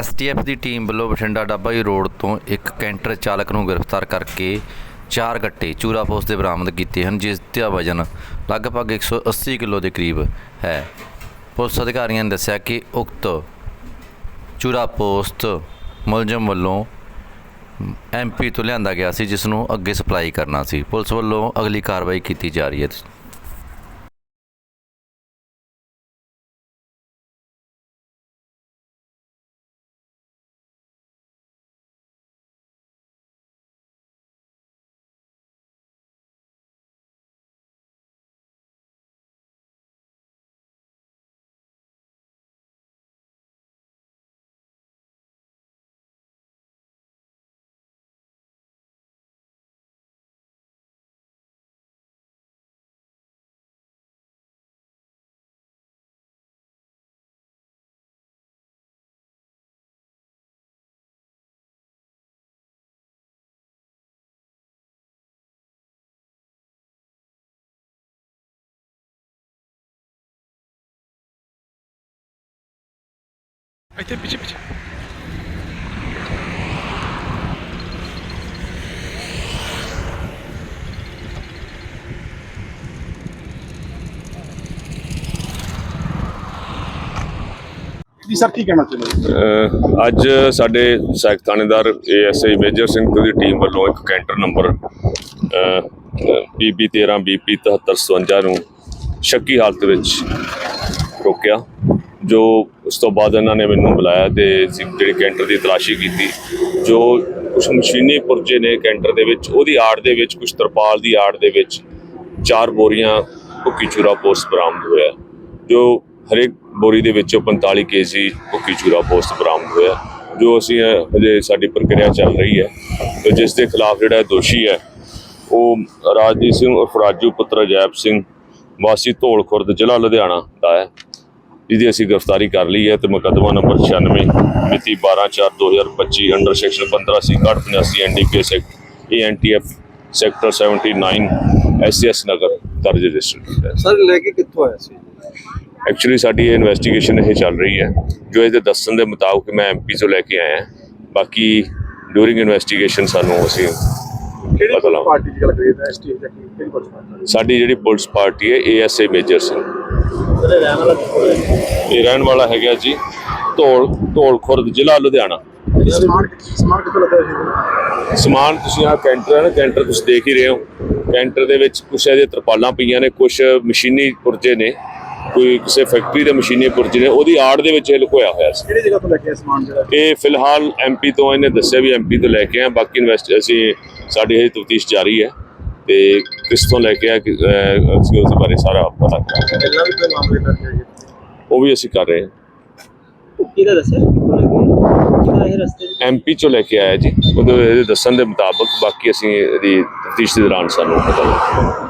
STF ਦੀ team ਵੱਲੋਂ Bathinda ਡੱਬਾਈ road ਤੋਂ ਇੱਕ ਕੈਂਟਰ ਚਾਲਕ ਨੂੰ ਗ੍ਰਿਫਤਾਰ ਕਰਕੇ ਚਾਰ ਗੱਟੇ ਚੂਰਾ ਪੋਸਟ ਦੇ ਬਰਾਮਦ ਕੀਤੇ ਹਨ, ਜਿਸ ਦਾ ਵਜ਼ਨ ਲਗਭਗ 180 ਕਿਲੋ ਦੇ ਕਰੀਬ ਹੈ। ਪੁਲਿਸ ਅਧਿਕਾਰੀਆਂ ਨੇ ਦੱਸਿਆ ਕਿ ਉਕਤ ਚੂਰਾ ਪੋਸਟ ਮੁਲਜ਼ਮ ਵੱਲੋਂ ਐਮਪੀ ਤੋਂ ਲਿਆਂਦਾ ਗਿਆ ਸੀ, ਜਿਸ ਨੂੰ ਅੱਗੇ ਸਪਲਾਈ ਕਰਨਾ ਸੀ। ਪੁਲਿਸ ਵੱਲੋਂ ਅਗਲੀ ਕਾਰਵਾਈ ਕੀਤੀ ਜਾ ਰਹੀ ਹੈ। ਇੱਥੇ ਪਿੱਛੇ ਪਿੱਛੇ ਜੀ ਸਰ ਕੀ ਕਹਿਣਾ ਚਾਹੁੰਦੇ? ਅਹ ਅੱਜ ਸਾਡੇ ਸਹਾਇਕ ਥਾਣੇਦਾਰ ਏਐਸਆਈ ਮੇਜਰ ਸਿੰਘ ਦੀ ਟੀਮ ਵੱਲੋਂ ਇੱਕ ਕੈਂਟਰ ਨੰਬਰ ਬੀਬੀ 13 ਬੀਪੀ 7357 ਨੂੰ ਸ਼ੱਕੀ ਹਾਲਤ ਵਿੱਚ ਰੋਕਿਆ ਜੋ ਉਸ ਤੋਂ ਬਾਅਦ ਇਹਨਾਂ ਨੇ ਮੈਨੂੰ ਬੁਲਾਇਆ ਤੇ ਅਸੀਂ ਜਿਹੜੀ ਕੈਂਟਰ ਦੀ ਤਲਾਸ਼ੀ ਕੀਤੀ, ਜੋ ਕੁਝ ਮਸ਼ੀਨੀ ਪੁਰਜੇ ਨੇ ਕੈਂਟਰ ਦੇ ਵਿੱਚ, ਉਹਦੀ ਆੜ ਦੇ ਵਿੱਚ ਕੁਝ ਤਰਪਾਲ ਦੀ ਆੜ ਦੇ ਵਿੱਚ ਚਾਰ ਬੋਰੀਆਂ ਭੁੱਕੀ ਚੂਰਾ ਪੋਸਟ ਬਰਾਮਦ ਹੋਇਆ। ਜੋ ਹਰੇਕ ਬੋਰੀ ਦੇ ਵਿੱਚੋਂ 45 ਕੇਜੀ ਭੁੱਕੀ ਚੂਰਾ ਪੋਸਟ ਬਰਾਮਦ ਹੋਇਆ, ਜੋ ਅਸੀਂ ਹਜੇ ਸਾਡੀ ਪ੍ਰਕਿਰਿਆ ਚੱਲ ਰਹੀ ਹੈ ਤੇ ਜਿਸ ਦੇ ਖਿਲਾਫ ਜਿਹੜਾ ਦੋਸ਼ੀ ਹੈ, ਉਹ ਰਾਜਦੀਪ ਸਿੰਘ ਉਰਫ ਰਾਜੂ ਪੁੱਤਰ ਜੈਪ ਸਿੰਘ ਵਾਸੀ ਧੌਲ ਖੁਰਦ ਜ਼ਿਲ੍ਹਾ ਲੁਧਿਆਣਾ ਦਾ ਹੈ। ਜਿਹਦੀ ਅਸੀਂ ਗ੍ਰਿਫਤਾਰੀ ਕਰ ਲਈ ਹੈ ਤੇ ਮੁਕੱਦਮਾ ਨੰਬਰ 96 ਮਿਤੀ 12/4/2025 under section 15 C 85 NDPS act ANTF sector 79 SS Nagar ਦਰਜ ਰਜਿਸਟਰ ਕੀਤਾ ਹੈ। ਸਰ ਲੈ ਕੇ ਕਿੱਥੋਂ ਆਇਆ ਸੀ? ਐਕਚੁਅਲੀ ਸਾਡੀ ਇਹ ਇਨਵੈਸਟੀਗੇਸ਼ਨ ਇਹ ਚੱਲ ਰਹੀ ਹੈ ਜੋ ਇਹਦੇ ਦੱਸਣ ਦੇ ਮੁਤਾਬਕ ਮੈਂ ਐਮਪੀ ਤੋਂ ਲੈ ਕੇ ਆਇਆ ਬਾਕੀ ਡੂਰਿੰਗ ਇਨਵੈਸਟੀਗੇਸ਼ਨ ਸਾਨੂੰ ਅਸੀਂ ਕਿਹੜੀ। ਪਾਰਟੀ ਦੀ ਗੱਲ ਕਰੀਏ ਐਸਟੀ ਸਾਡੀ ਜਿਹੜੀ ਪੁਲਿਸ ਪਾਰਟੀ ਹੈ ਏਐਸਏ ਮੇਜਰ ਸਿੰਘ ਇਹ ਰਹਿਣ ਵਾਲਾ ਹੈਗਾ ਜੀ ਧੌਲ ਧੌਲ ਖੁਰਦ ਜ਼ਿਲ੍ਹਾ ਲੁਧਿਆਣਾ। ਸਮਾਨ ਸਮਾਨ ਕਿੱਥੋਂ ਲੱਗਾ ਸੀ? ਸਮਾਨ ਤੁਸੀਂ ਆ ਕੈਂਟਰ ਹੈ ਨਾ ਕੈਂਟਰ ਤੁਸੀਂ ਦੇਖ ਹੀ ਰਹੇ ਹੋ। ਕੈਂਟਰ ਦੇ ਵਿੱਚ ਕੁਛ ਇਹਦੇ ਤਰਪਾਲਾਂ ਪਈਆਂ ਨੇ ਕੁਛ ਮਸ਼ੀਨੀ ਪੁਰਜੇ ਨੇ ਕੋਈ ਕਿਸੇ ਫੈਕਟਰੀ ਦੇ ਮਸ਼ੀਨੀ ਪੁਰਜੇ ਨੇ ਉਹਦੀ ਆੜ ਦੇ ਵਿੱਚ ਇਹ ਲੁਕੋਇਆ ਹੋਇਆ ਸੀ। ਕਿਹੜੀ ਜਗ੍ਹਾ ਤੋਂ ਲੈ ਕੇ ਸਮਾਨ ਜਿਹੜਾ? ਇਹ ਫਿਲਹਾਲ ਐਮਪੀ ਤੋਂ ਇਹਨੇ ਦੱਸਿਆ ਵੀ ਐਮਪੀ ਤੋਂ ਲੈ ਕੇ ਆਏ ਬਾਕੀ ਇਨਵੈਸਟ ਅਸੀਂ ਸਾਡੀ ਇਹ ਤਫਤੀਸ਼ ਜਾਰੀ ਹੈ। ਤੇ ਕਿਸ ਤੋਂ ਲੈ ਕੇ ਆ ਅਸੀਂ ਉਸ ਬਾਰੇ ਸਾਰਾ ਪਤਾ ਕਰਾਂਗੇ। ਪਹਿਲਾਂ ਵੀ ਕੋਈ ਮਾਮਲੇ ਦਰਜ ਹੈ ਉਹ ਵੀ ਅਸੀਂ ਕਰ ਰਹੇ ਹਾਂ। ਕਿਹਦਾ ਦੱਸਿਆ? ਕਿਹਦਾ ਇਹ ਰਸਤੇ 'ਚ? ਐਮਪੀ ਚੋਂ ਲੈ ਕੇ ਆਇਆ ਜੀ। ਉਹਦੇ ਇਹਦੇ ਦੱਸਣ ਦੇ ਮੁਤਾਬਕ ਬਾਕੀ ਅਸੀਂ ਇਹਦੀ ਤਫਤੀਸ਼ ਦੇ ਦੌਰਾਨ ਸਾਨੂੰ ਪਤਾ ਲੱਗਾ